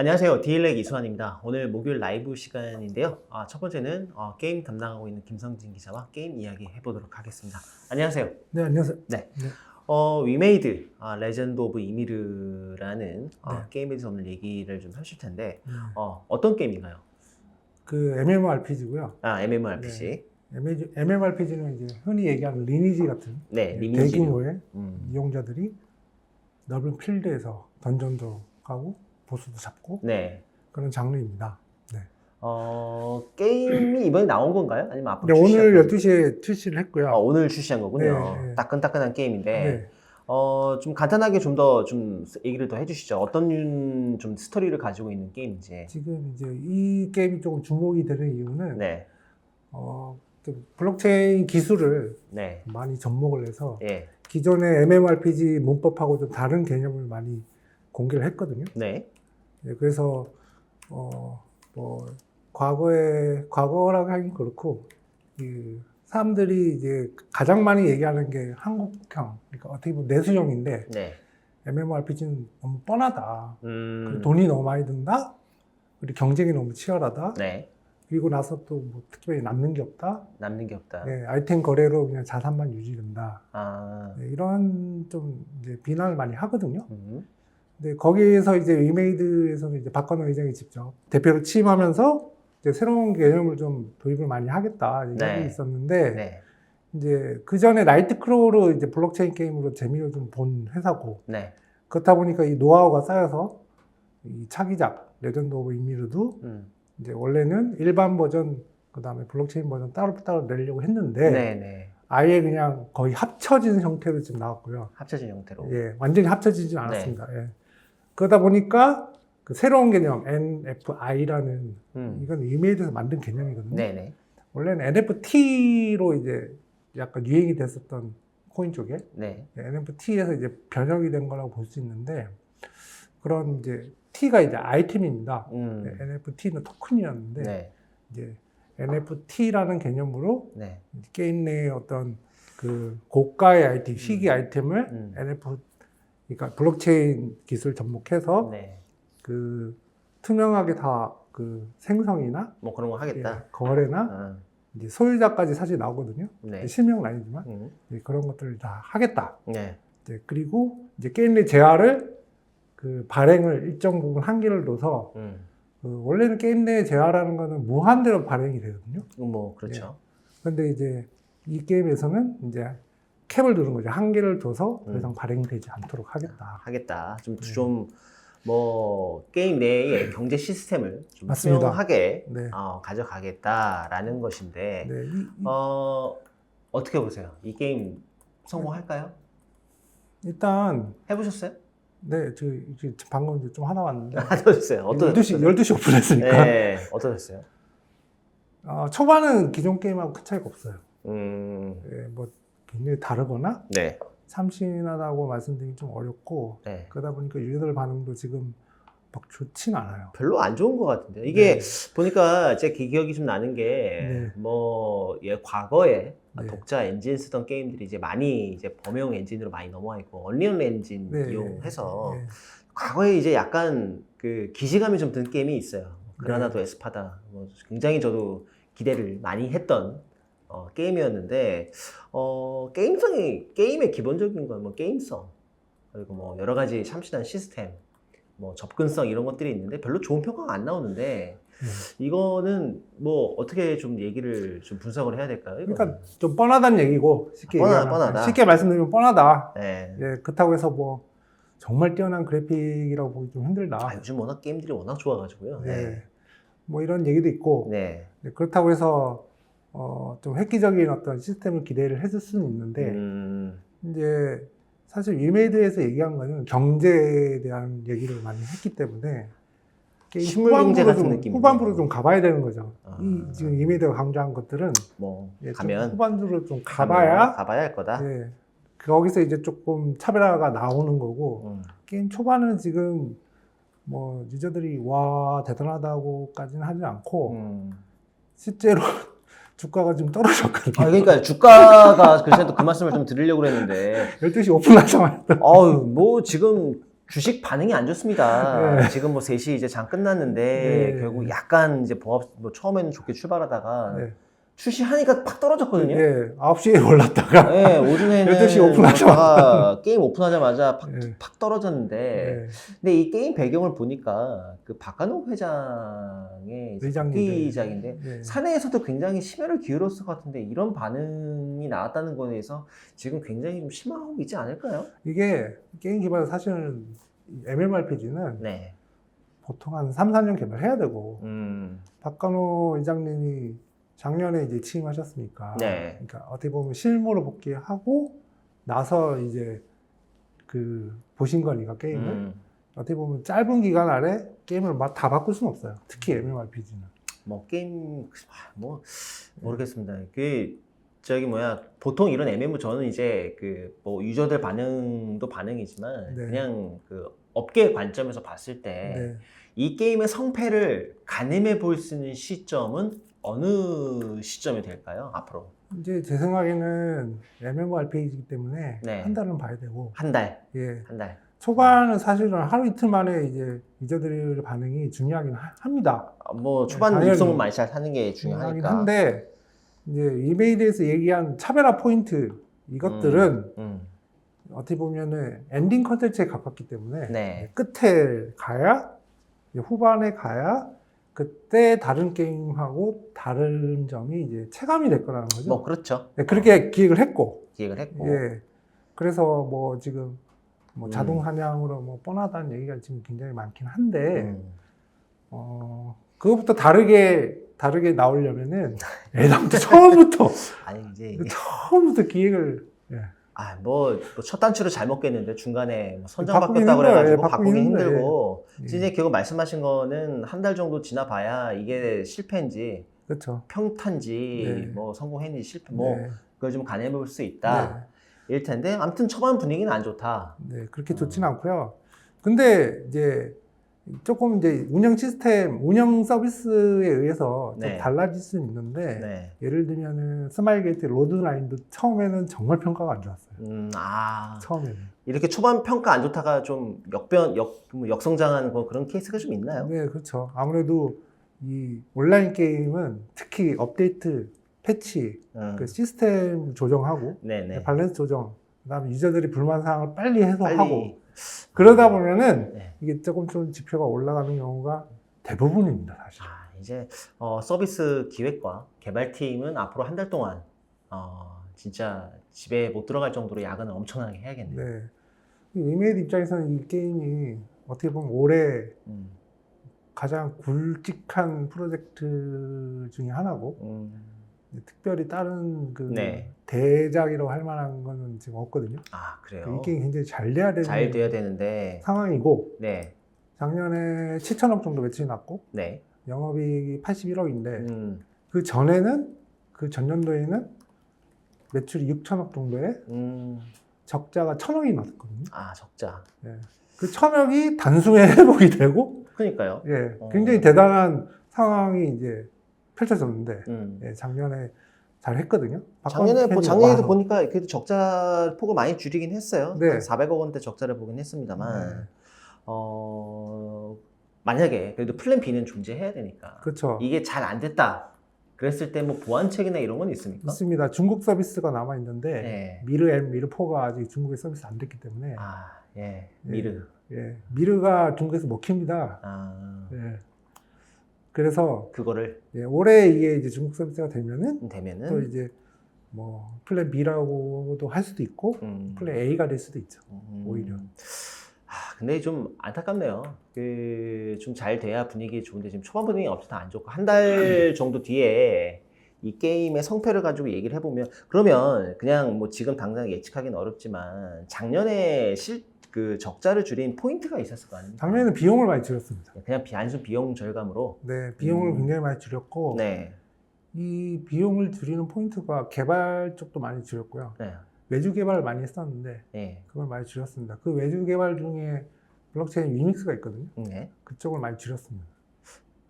안녕하세요. 디일렉 이수환입니다. 오늘 목요일 라이브 시간인데요. 아, 첫 번째는 어, 게임 담당하고 있는 김성진 기자와 게임 이야기 해보도록 하겠습니다. 안녕하세요. 네, 안녕하세요. 네. 네. 어, 위메이드, 아, 레전드 오브 이미르라는 어, 네. 게임에 대해서 오늘 얘기를 좀 하실 텐데, 음, 어, 어떤 게임인가요? 그 MMORPG고요. 아, MMORPG. MMORPG는 이제 흔히 얘기하는 리니지 같은 네, 리니지. 대규모의 음, 이용자들이 넓은 필드에서 던전도 가고 보스도 잡고 네. 그런 장르입니다. 네. 어, 게임이 이번에 나온 건가요? 아니면 앞으로 근데 오늘 출시할 12시에 출시를 했고요. 아, 오늘 출시한 거군요. 네, 네. 따끈따끈한 게임인데, 네. 어, 좀 간단하게 좀 더 좀 얘기를 더 해주시죠. 어떤 유- 좀 스토리를 가지고 있는 게임인지. 지금 이제 이 게임이 조금 주목이 되는 이유는 네, 어, 좀 블록체인 기술을 네, 많이 접목을 해서 예, 기존의 MMORPG 문법하고 좀 다른 개념을 많이 공개를 했거든요. 네, 예, 그래서 어, 뭐 과거에 과거라고 하긴 그렇고 그 사람들이 이제 가장 많이 얘기하는 게 한국형, 그러니까 어떻게 보면 내수형인데 네. MMORPG는 너무 뻔하다. 음, 그리고 돈이 너무 많이 든다. 그리고 경쟁이 너무 치열하다. 네, 그리고 나서 또 뭐 특별히 남는 게 없다. 남는 게 없다. 예, 아이템 거래로 그냥 자산만 유지된다. 아, 예, 이런 좀 이제 비난을 많이 하거든요. 음, 근데 거기에서 이제 위메이드에서는 이제 박건호 회장이 직접 대표로 취임하면서 이제 새로운 개념을 좀 도입을 많이 하겠다 얘기하고 네. 있었는데 네, 이제 그 전에 나이트크로우로 이제 블록체인 게임으로 재미를 좀 본 회사고 네, 그렇다 보니까 이 노하우가 쌓여서 이 차기작 레전드 오브 이미르도 음, 이제 원래는 일반 버전 그 다음에 블록체인 버전 따로 따로 내려고 했는데 네, 네. 아예 그냥 거의 합쳐진 형태로 지금 나왔고요. 합쳐진 형태로. 예, 완전히 합쳐지진 않았습니다. 예. 그러다 보니까 그 새로운 개념 NFI라는 음, 이건 이메일에서 만든 개념이거든요. 네, 네, 원래는 NFT로 이제 약간 유행이 됐었던 코인 쪽에 네, NFT에서 이제 변형이 된 거라고 볼 수 있는데 그런 이제 T가 이제 아이템입니다. 음, 네, NFT는 토큰이었는데 네, 이제 NFT라는 개념으로 네, 게임 내의 어떤 그 고가의 아이템, 희귀 아이템을 음. 그러니까 블록체인 기술 접목해서 네. 그 투명하게 다 그 생성이나 뭐 그런 거 하겠다. 예, 거래나 아, 이제 소유자까지 사실 나오거든요. 네, 실명은 아니지만 음, 이제 그런 것들을 다 하겠다. 네, 이제 그리고 이제 게임 내 재화를 그 발행을 일정 부분 한계를 둬서 음, 그 원래는 게임 내 재화라는 거는 무한대로 발행이 되거든요. 뭐 그렇죠. 근데 이제 이 게임에서는 이제 캡을 두는 거죠. 한계를 둬서 더 이상 발행이 되지 않도록 하겠다. 하겠다. 좀 네. 좀뭐 게임 내의 경제 시스템을 좀 맞습니다. 투명하게 네. 어, 가져가겠다라는 것인데 네, 이- 이- 어 어떻게 보세요? 이 게임 성공할까요? 일단 해보셨어요? 네, 저, 저 방금 이제 좀 하나 왔는데 어떠셨어요? 어떠 12시 12시 오픈했으니까 네, 어떠셨어요? 어, 초반은 기존 게임하고 큰 차이가 없어요. 음, 예, 뭐 굉장히 다르거나 네, 참신하다고 말씀드리기 좀 어렵고 네. 그러다 보니까 유저들 반응도 지금 막 좋진 않아요. 별로 안 좋은 것 같은데요. 이게 네. 보니까 제 기억이 좀 나는 게뭐 예, 과거에 네. 독자 엔진 쓰던 게임들이 이제 많이 이제 범용 엔진으로 많이 넘어와 있고 얼리언 엔진 네, 이용해서 네, 과거에 이제 약간 그 기시감이 좀 든 게임이 있어요. 그라나도 네. 에스파다. 뭐 굉장히 저도 기대를 많이 했던 어, 게임이었는데 어, 게임성이 게임의 기본적인 건 뭐 게임성 그리고 뭐 여러 가지 참신한 시스템 뭐 접근성 이런 것들이 있는데 별로 좋은 평가가 안 나오는데 네. 이거는 뭐 어떻게 좀 얘기를 좀 분석을 해야 될까요? 이거는? 그러니까 좀 뻔하다는 얘기고 쉽게 아, 뻔하- 얘기하면 뻔하다. 쉽게 말씀드리면 뻔하다. 네. 예, 그렇다고 해서 뭐 정말 뛰어난 그래픽이라고 보기 좀 힘들다. 아, 요즘 워낙 게임들이 워낙 좋아가지고요. 네. 네. 뭐 이런 얘기도 있고 네. 네, 그렇다고 해서 어, 좀 획기적인 어떤 시스템을 기대를 했을 수는 있는데 음, 이제 사실 위메이드에서 얘기한 거는 경제에 대한 얘기를 많이 했기 때문에 게임 식물 경제 후반부로 같은 좀, 느낌이네요. 후반부로 좀 가봐야 되는 거죠. 아. 이 지금 위메이드가 강조한 것들은 뭐 예, 좀 가면 후반부로 좀 가봐야 가봐야 할 거다. 예, 거기서 이제 조금 차별화가 나오는 거고 음. 게임 초반은 지금 뭐 유저들이 와 대단하다고까지는 하지 않고 음. 실제로 주가가 좀 떨어졌거든요. 아, 그러니까 주가가 글쎄 또 그 말씀을 좀 드리려고 그랬는데, 12시 오픈하자마자 아유, 뭐 지금 주식 반응이 안 좋습니다. 네. 지금 뭐 3시 이제 장 끝났는데 네. 결국 약간 이제 봉합 뭐 처음에는 좋게 출발하다가 네. 출시하니까 팍 떨어졌거든요. 예, 9시에 올랐다가 네, 오전에는 8시 오픈하자마자. 게임 오픈하자마자 팍, 예. 팍 떨어졌는데 예. 근데 이 게임 배경을 보니까 그 박간호 회장의. 국기작인데 예. 사내에서도 굉장히 심혈을 기울였을 것 같은데 이런 반응이 나왔다는 거에 대해서 지금 굉장히 좀 실망하고 있지 않을까요? 이게 게임 개발 사실은 MMORPG는 네. 보통 한 3, 4년 개발해야 되고 음. 박간호 회장님이 작년에 이제 취임하셨으니까 네. 그러니까 어떻게 보면 실무로 복귀하고 나서 이제 그 보신 거니까 게임을 음. 어떻게 보면 짧은 기간 안에 게임을 막 다 바꿀 수는 없어요. 특히 MMORPG는. 뭐 게임 아, 뭐 모르겠습니다. 그 저기 뭐야 보통 이런 MMO 저는 이제 그 뭐 유저들 반응도 반응이지만 네. 그냥 그 업계 관점에서 봤을 때 네. 이 게임의 성패를 가늠해 볼 수 있는 시점은 어느 시점이 될까요? 앞으로 이제 제 생각에는 MMORPG이기 때문에 네. 한 달은 봐야 되고 한 달, 예. 한 달. 초반은 사실은 하루 이틀 만에 이제 유저들의 반응이 중요하긴 하- 합니다. 아, 뭐 초반 당연히. 입소문 많이 잘 사는 게 중요하긴 중요하니까. 한데 이제 이메일에서 얘기한 차별화 포인트 이것들은 음, 어떻게 보면은 엔딩 컨텐츠에 가깝기 때문에 네. 끝에 가야 이제 후반에 가야 그때 다른 게임하고 다른 점이 이제 체감이 될 거라는 거죠. 뭐 그렇죠. 네, 그렇게 기획을 했고, 기획을 했고. 예. 그래서 뭐 지금 뭐 음. 자동 사냥으로 뭐 뻔하다는 얘기가 지금 굉장히 많긴 한데, 음. 어, 그것부터 다르게, 다르게 나오려면은 애당초 처음부터, 아니 이제 그 처음부터 기획을, 예. 아, 뭐, 뭐첫 단추를 잘 먹겠는데 중간에 뭐 선정 힘들어요. 그래가지고 예, 바꾸기 바꾸긴 힘들고 예. 이제 결국 말씀하신 거는 한 달 정도 지나봐야 이게 실패인지 그렇죠. 평탄지 네. 뭐 성공했는지 실패 뭐 네. 그걸 좀 가늠해 볼 수 있다 일 텐데 아무튼 초반 분위기는 안 좋다. 네, 그렇게 어. 좋지는 않고요. 근데 이제 조금 이제 운영 시스템, 운영 서비스에 의해서 좀 네. 달라질 수는 있는데 네. 예를 들면은 스마일 게이트 로드 라인도 처음에는 정말 평가가 안 좋았어요. 음, 아 처음에는. 이렇게 초반 평가 안 좋다가 좀 역변 역 뭐 역성장하는 뭐 그런 케이스가 좀 있나요? 네, 그렇죠. 아무래도 이 온라인 게임은 특히 업데이트, 패치, 음, 그 시스템 조정하고 네네. 밸런스 조정, 그다음에 유저들이 불만 사항을 빨리 해소하고 빨리 그러다 보면은 네. 이게 조금 좀 지표가 올라가는 경우가 대부분입니다, 사실. 아, 이제 어, 서비스 기획과 개발팀은 앞으로 한 달 동안 어, 진짜 집에 못 들어갈 정도로 야근을 엄청나게 해야겠네요. 네. 이 이메일 입장에서는 이 게임이 어떻게 보면 올해 음, 가장 굵직한 프로젝트 중에 하나고 음, 특별히 다른 그 네. 대작이라고 할 만한 거는 지금 없거든요. 아 그래요. 이 게임이 굉장히 잘 돼야 되는 잘 돼야 되는데 상황이고 네, 작년에 7천억 정도 매출이 났고 네, 영업이익이 81억인데 음, 그 전에는 그 전년도에는 매출이 6천억 정도에 음, 적자가 천억이 났거든요. 아 적자. 그 천억이 단숨에 회복이 되고 그러니까요. 예, 어. 굉장히 대단한 상황이 이제 펼쳐졌는데 음. 예, 작년에 잘 했거든요. 작년에 뭐 박광 작년에도. 보니까 그래도 적자 폭을 많이 줄이긴 했어요. 네. 한 400억 원대 적자를 보긴 했습니다만 네. 어, 만약에 그래도 플랜 B는 존재해야 되니까 그렇죠. 이게 잘 안 됐다. 그랬을 때 뭐 보완책이나 이런 건 있습니까? 있습니다. 중국 서비스가 남아 있는데 네. 미르 M, 미르 4가 아직 중국에 서비스 안 됐기 때문에 아, 예. 미르. 예, 미르가 중국에서 먹힙니다. 아, 예. 그래서 그거를 예, 올해 이게 이제 중국 서비스가 되면은 또 되면은 이제 뭐 플랜 B라고도 할 수도 있고 음, 플랜 A가 될 수도 있죠. 음, 오히려. 아, 근데 좀 안타깝네요. 그 좀 잘 돼야 분위기 좋은데 지금 초반 분위기 엄청 안 좋고 한 달 정도 뒤에 이 게임의 성패를 가지고 얘기를 해보면 그러면 그냥 뭐 지금 당장 예측하기는 어렵지만 작년에 실 그 적자를 줄인 포인트가 있었을 거 아닙니까? 작년에는 비용을 많이 줄였습니다. 그냥 단순 비용 절감으로 네, 비용을 음. 굉장히 많이 줄였고 네, 이 비용을 줄이는 포인트가 개발 쪽도 많이 줄였고요. 네, 외주 개발을 많이 했었는데 네, 그걸 많이 줄였습니다. 그 외주 개발 중에 블록체인 유닉스가 있거든요. 네. 그쪽을 많이 줄였습니다.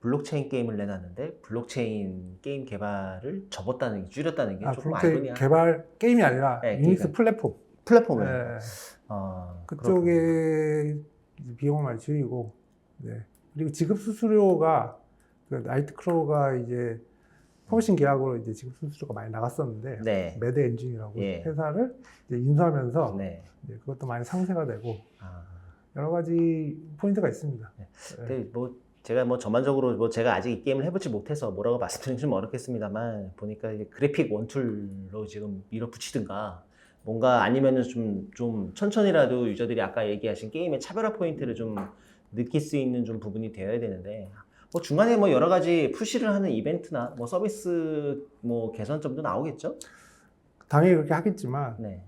블록체인 게임을 내놨는데 블록체인 게임 개발을 접었다는 게 줄였다는 게 아, 조금 블록체인 아이러니한 개발 게임이 아니라 네, 유닉스 게임. 플랫폼. 플랫폼을 네, 아, 그쪽에 비용을 많이 줄이고 네. 그리고 지급 수수료가 그 나이트크로우가 이제 퍼블리싱 계약으로 이제 지급 수수료가 많이 나갔었는데 네. 매드 엔진이라고 예. 회사를 이제 인수하면서 네. 이제 그것도 많이 상세가 되고 아. 여러 가지 포인트가 있습니다. 네. 네. 뭐 제가 뭐 전반적으로 뭐 제가 아직 이 게임을 해보지 못해서 뭐라고 말씀드리기 좀 어렵겠습니다만 보니까 그래픽 원툴로 지금 밀어붙이든가 뭔가 아니면은 좀, 좀 천천히라도 유저들이 아까 얘기하신 게임의 차별화 포인트를 좀 느낄 수 있는 좀 부분이 되어야 되는데 뭐 중간에 뭐 여러 가지 푸시를 하는 이벤트나 뭐 서비스 뭐 개선점도 나오겠죠? 당연히 그렇게 하겠지만 네.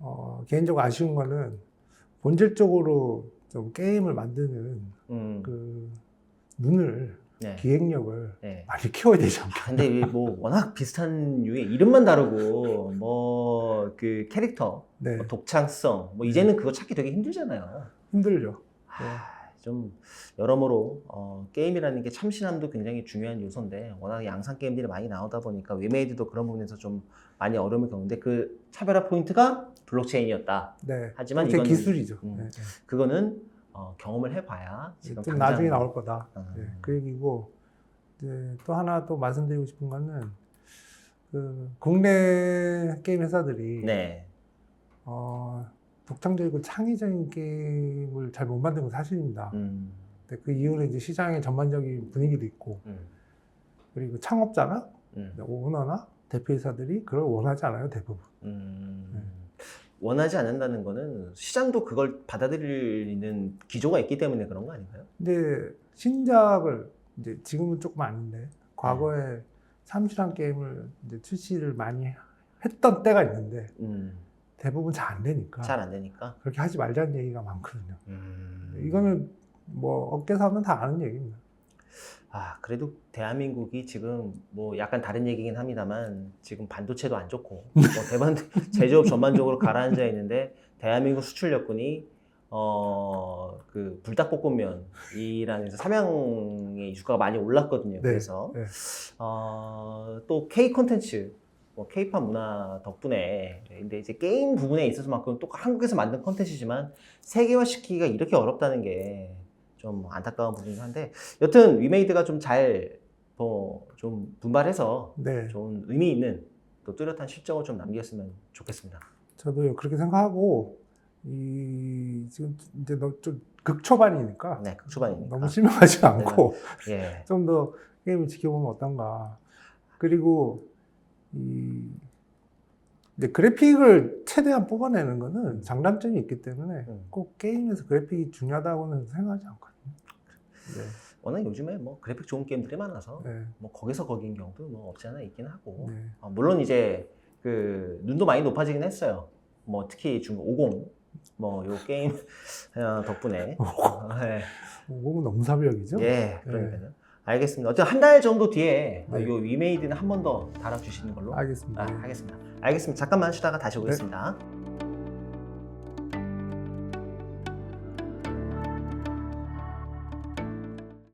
어, 개인적으로 아쉬운 거는 본질적으로 좀 게임을 만드는 음. 그 눈을 네. 기획력을 네. 많이 키워야 되지 않나. 아, 근데 이뭐 워낙 비슷한 류의 이름만 다르고 뭐 그 캐릭터 네, 뭐 독창성 뭐 이제는 그거 찾기 되게 힘들잖아요. 힘들죠. 하, 좀 여러모로 어, 게임이라는 게 참신함도 굉장히 중요한 요소인데 워낙 양산 게임들이 많이 나오다 보니까 웨메이드도 그런 부분에서 좀 많이 어려움을 겪는데 그 차별화 포인트가 블록체인이었다. 네, 하지만 제 이건 기술이죠. 음, 네, 네. 그거는 어, 경험을 해봐야 지금 좀 당장- 나중에 나올 거다. 음. 네, 그 얘기고 이제 또 하나 또 말씀드리고 싶은 거는 그 국내 게임 회사들이 네, 어, 독창적이고 창의적인 게임을 잘 못 만든 건 사실입니다. 음, 근데 그 이유는 이제 시장의 전반적인 분위기도 있고 음, 그리고 창업자나 음, 오너나 대표이사들이 그걸 원하지 않아요 대부분. 음. 네. 원하지 않는다는 거는 시장도 그걸 받아들이는 기조가 있기 때문에 그런 거 아닌가요? 근데 신작을 이제 지금은 조금 아닌데 과거에 삼실한 게임을 이제 출시를 많이 했던 때가 있는데 음, 대부분 잘 안 되니까 잘 안 되니까. 그렇게 하지 말자는 얘기가 많거든요. 음. 이거는 뭐 업계에서 하면 다 아는 얘기입니다. 아, 그래도 대한민국이 지금 뭐 약간 다른 얘기긴 합니다만 지금 반도체도 안 좋고 뭐 대반 제조업 전반적으로 가라앉아 있는데 대한민국 수출 여건이 어 그 불닭볶음면이라는 해서 삼양의 주가가 많이 올랐거든요. 네, 그래서 네. 어또 K 콘텐츠 뭐 K-팝 문화 덕분에 근데 이제 게임 부분에 있어서만큼 또 한국에서 만든 콘텐츠지만 세계화 시키기가 이렇게 어렵다는 게 좀 안타까운 부분이긴 한데 여튼 위메이드가 좀잘뭐좀 분발해서 네, 좋은 의미 있는 또 뚜렷한 실적을 좀 남겼으면 좋겠습니다. 저도 그렇게 생각하고 이 지금 이제 너- 좀 극초반이니까 네, 초반이니까. 너무 실망하지 않고 예. 좀더 게임을 지켜보면 어떤가. 그리고 이 근데 그래픽을 최대한 뽑아내는 거는 장단점이 있기 때문에 음. 꼭 게임에서 그래픽이 중요하다고는 생각하지 않거든요. 워낙 요즘에 뭐 그래픽 좋은 게임들이 많아서 네, 네, 뭐 거기서 거긴 경우도 뭐 없지 않아 있긴 하고 네. 어, 물론 이제 그 눈도 많이 높아지긴 했어요. 뭐 특히 중 50, 뭐 요 게임 어, 덕분에 어, 예, 오공은 너무 사벽이죠. 예, 그러니까요. 알겠습니다. 어쨌든 한 달 정도 뒤에 네. 요 위메이드는 한 번 더 달아주시는 걸로 알겠습니다. 아, 하겠습니다. 알겠습니다. 잠깐만 쉬다가 다시 오겠습니다.